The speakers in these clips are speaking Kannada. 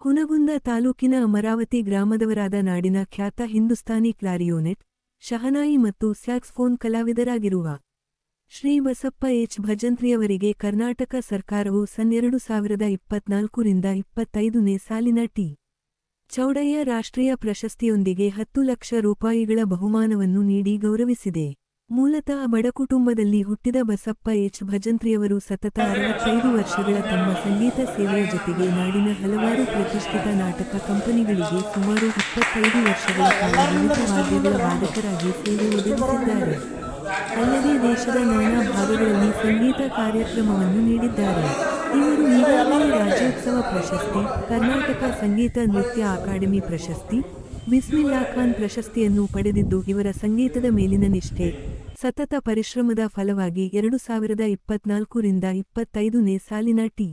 ಹುನಗುಂದ ತಾಲೂಕಿನ ಅಮರಾವತಿ ಗ್ರಾಮದವರಾದ ನಾಡಿನ ಖ್ಯಾತ ಹಿಂದೂಸ್ತಾನಿ ಕ್ಲಾರಿಯೋನೆಟ್, ಶಹನಾಯಿ ಮತ್ತು ಸ್ಯಾಕ್ಸ್ಫೋನ್ ಕಲಾವಿದರಾಗಿರುವ ಶ್ರೀ ಬಸಪ್ಪ ಎಚ್. ಭಜಂತ್ರಿಯವರಿಗೆ ಕರ್ನಾಟಕ ಸರ್ಕಾರವು ಸನ್ನೆರಡು ಸಾವಿರದ ಇಪ್ಪತ್ನಾಲ್ಕರಿಂದ ಇಪ್ಪತ್ತೈದನೇ ಸಾಲಿನ ಟಿ. ಚೌಡಯ್ಯ ರಾಷ್ಟ್ರೀಯ ಪ್ರಶಸ್ತಿಯೊಂದಿಗೆ ಹತ್ತು ಲಕ್ಷ ರೂಪಾಯಿಗಳ ಬಹುಮಾನವನ್ನು ನೀಡಿ ಗೌರವಿಸಿದೆ. ಮೂಲತಃ ಬಡ ಕುಟುಂಬದಲ್ಲಿ ಹುಟ್ಟಿದ ಬಸಪ್ಪ ಎಚ್. ಭಜಂತ್ರಿಯವರು ಸತತ ಅರವತ್ತೈದು ವರ್ಷಗಳ ತಮ್ಮ ಸಂಗೀತ ಸೇವೆಯ ಜೊತೆಗೆ ನಾಡಿನ ಹಲವಾರು ಪ್ರತಿಷ್ಠಿತ ನಾಟಕ ಕಂಪನಿಗಳಿಗೆ ಸುಮಾರು ಇಪ್ಪತ್ತೈದು ವರ್ಷಗಳ ಕಾಲ ವಿವಿಧ ವಾದ್ಯಗಳ ವಾದಕರಾಗಿ ಸೇವೆ ಒದಗಿಸಿದ್ದಾರೆ. ಅಲ್ಲದೆ ದೇಶದ ನಾನಾ ಭಾಗಗಳಲ್ಲಿ ಸಂಗೀತ ಕಾರ್ಯಕ್ರಮವನ್ನು ನೀಡಿದ್ದಾರೆ. ಇವರು ಈಗಾಗಲೇ ರಾಜ್ಯೋತ್ಸವ ಪ್ರಶಸ್ತಿ, ಕರ್ನಾಟಕ ಸಂಗೀತ ನೃತ್ಯ ಅಕಾಡೆಮಿ ಪ್ರಶಸ್ತಿ ಬಿಸ್ಮಿಲ್ಲಾ ಖಾನ್ ಪ್ರಶಸ್ತಿಯನ್ನು ಪಡೆದಿದ್ದು ಇವರ ಸಂಗೀತದ ಮೇಲಿನ ನಿಷ್ಠೆ. ಸತತ ಪರಿಶ್ರಮದ ಫಲವಾಗಿ ಎರಡು ಸಾವಿರದ ಇಪ್ಪತ್ನಾಲ್ಕರಿಂದ ಇಪ್ಪತ್ತೈದನೇ ಸಾಲಿನ ಟಿ.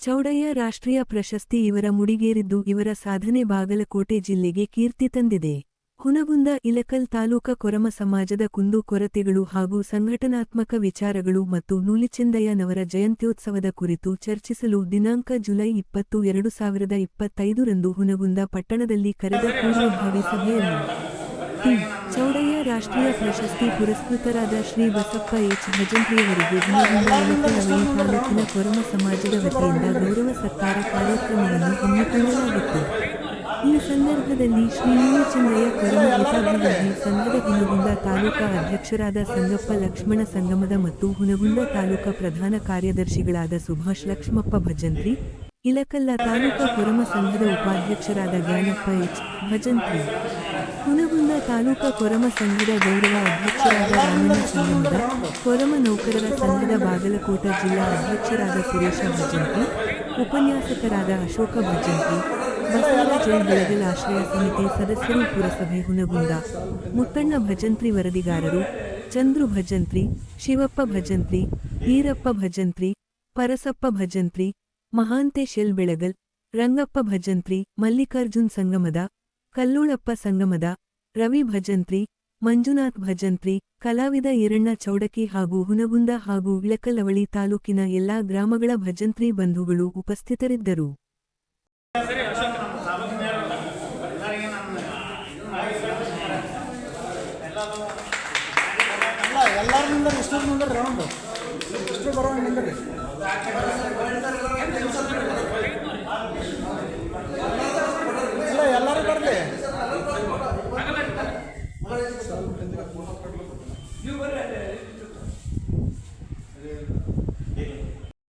ಚೌಡಯ್ಯ ರಾಷ್ಟ್ರೀಯ ಪ್ರಶಸ್ತಿ ಇವರ ಮುಡಿಗೇರಿದ್ದು ಇವರ ಸಾಧನೆ ಬಾಗಲಕೋಟೆ ಜಿಲ್ಲೆಗೆ ಕೀರ್ತಿ ತಂದಿದೆ. ಹುನಗುಂದ ಇಲಕಲ್ ತಾಲೂಕ ಕೊರಮ ಸಮಾಜದ ಕುಂದು ಕೊರತೆಗಳು ಹಾಗೂ ಸಂಘಟನಾತ್ಮಕ ವಿಚಾರಗಳು ಮತ್ತು ನೂಲಿಚೆಂದಯ್ಯನವರ ಜಯಂತ್ಯೋತ್ಸವದ ಕುರಿತು ಚರ್ಚಿಸಲು ದಿನಾಂಕ ಜುಲೈ ಇಪ್ಪತ್ತು ಎರಡು ಸಾವಿರದ ಇಪ್ಪತ್ತೈದರಂದು ಹುನಗುಂದ ಪಟ್ಟಣದಲ್ಲಿ ಕರೆದ ಪೂರ್ವಭಾವಿ ಸಭೆಯಲ್ಲಿ ಚೌಡಯ್ಯ ರಾಷ್ಟ್ರೀಯ ಪ್ರಶಸ್ತಿ ಪುರಸ್ಕೃತರಾದ ಶ್ರೀ ಬಸಪ್ಪ ಎಚ್. ಭಜಂತ್ರಿಯವರಿಗೆ ಅವಳಿ ತಾಲೂಕಿನ ಕೊರಮ ಸಮಾಜದ ವತಿಯಿಂದ ಗೌರವ ಸರ್ಕಾರ ಕಾರ್ಯಕ್ರಮವನ್ನು ಹಮ್ಮಿಕೊಳ್ಳಲಾಗಿತ್ತು. ಈ ಸಂದರ್ಭದಲ್ಲಿ ಶ್ರೀ ಚಂದ್ರಯ್ಯ ಕೊರಮ ಹಿತಾಭಿವೃದ್ಧಿ ಸಂಘದ ಹುನಗುಂದ ತಾಲೂಕಾ ಅಧ್ಯಕ್ಷರಾದ ಸಂಗಪ್ಪ ಲಕ್ಷ್ಮಣ ಸಂಗಮದ ಮತ್ತು ಹುನಗುಂದ ತಾಲೂಕಾ ಪ್ರಧಾನ ಕಾರ್ಯದರ್ಶಿಗಳಾದ ಸುಭಾಷ್ ಲಕ್ಷ್ಮಪ್ಪ ಭಜಂತ್ರಿ ಇಲಕಲ್ಲ ತಾಲೂಕಾ ಕೊರಮ ಸಂಘದ ಉಪಾಧ್ಯಕ್ಷರಾದ ಜ್ಞಾನಪ್ಪ ಎಚ್. ಭಜಂತ್ರಿ. ಹುನಗುಂದ ತಾಲೂಕಾ ಕೊರಮ ಸಂಘದ ಗೌರವ ಅಧ್ಯಕ್ಷರಾದ ರಾಮಣ್ಣ ಕೊರಮ ನೌಕರರ ಸಂಘದ ಬಾಗಲಕೋಟ ಜಿಲ್ಲಾ ಅಧ್ಯಕ್ಷರಾದ ಸುರೇಶ ಭಜಂತ್ರಿ. ಉಪನ್ಯಾಸಕರಾದ ಅಶೋಕ ಭಜಂತ್ರಿ. ಬಸವರಾಜ ಬೆಳಗಲ್ ಆಶ್ರಯ ಸಮಿತಿ ಸದಸ್ಯರು ಪುರಸಭೆ ಹುನಗುಂದ. ಮುತ್ತಣ್ಣ ಭಜಂತ್ರಿ ವರದಿಗಾರರು. ಚಂದ್ರು ಭಜಂತ್ರಿ, ಶಿವಪ್ಪ ಭಜಂತ್ರಿ, ಈರಪ್ಪ ಭಜಂತ್ರಿ, ಪರಸಪ್ಪ ಭಜಂತ್ರಿ ಮಹಾಂತೇಶ್ ಶೆಲ್ ಬೆಳಗಲ್, ರಂಗಪ್ಪ ಭಜಂತ್ರಿ, ಮಲ್ಲಿಕಾರ್ಜುನ್ ಸಂಗಮದ, ಕಲ್ಲೂಳಪ್ಪ ಸಂಗಮದ, ರವಿ ಭಜಂತ್ರಿ, ಮಂಜುನಾಥ್ ಭಜಂತ್ರಿ, ಕಲಾವಿದ ಇರಣ್ಣ ಚೌಡಕಿ ಹಾಗೂ ಹುನಗುಂದ ಹಾಗೂ ಇಳಕಲವಳಿ ತಾಲೂಕಿನ ಎಲ್ಲಾ ಗ್ರಾಮಗಳ ಭಜಂತ್ರಿ ಬಂಧುಗಳು ಉಪಸ್ಥಿತರಿದ್ದರು.